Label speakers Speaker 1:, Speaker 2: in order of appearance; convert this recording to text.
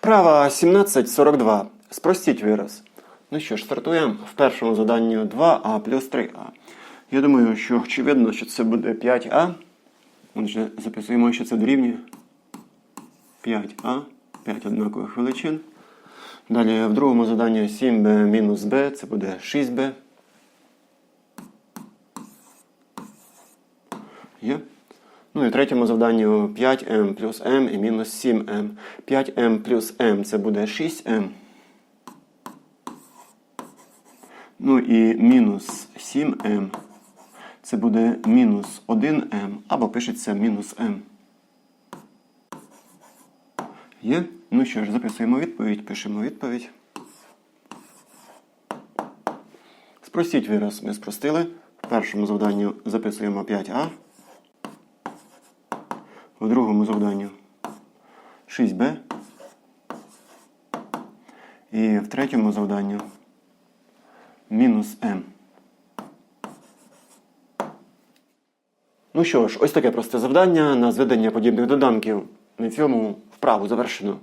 Speaker 1: Вправа 17.42. Спростіть вираз. Ну що ж, стартуємо в першому заданні 2а плюс 3а. Я думаю, що очевидно, що це буде 5а. Отже, записуємо, що це дорівнює 5а, 5 однакових величин. Далі в другому заданні 7b мінус b, це буде 6b. Є. Ну і третьому завданні 5m плюс m і мінус 7m. 5m плюс m це буде 6m. Ну і мінус 7m це буде мінус 1m або пишеться мінус m. Є? Ну що ж, записуємо відповідь, пишемо відповідь. Спростіть вираз ми спростили. В першому завданні записуємо 5а. В другому завданні 6b. І в третьому завданні мінус m. Ну що ж, ось таке просте завдання на зведення подібних доданків. На цьому вправу завершено.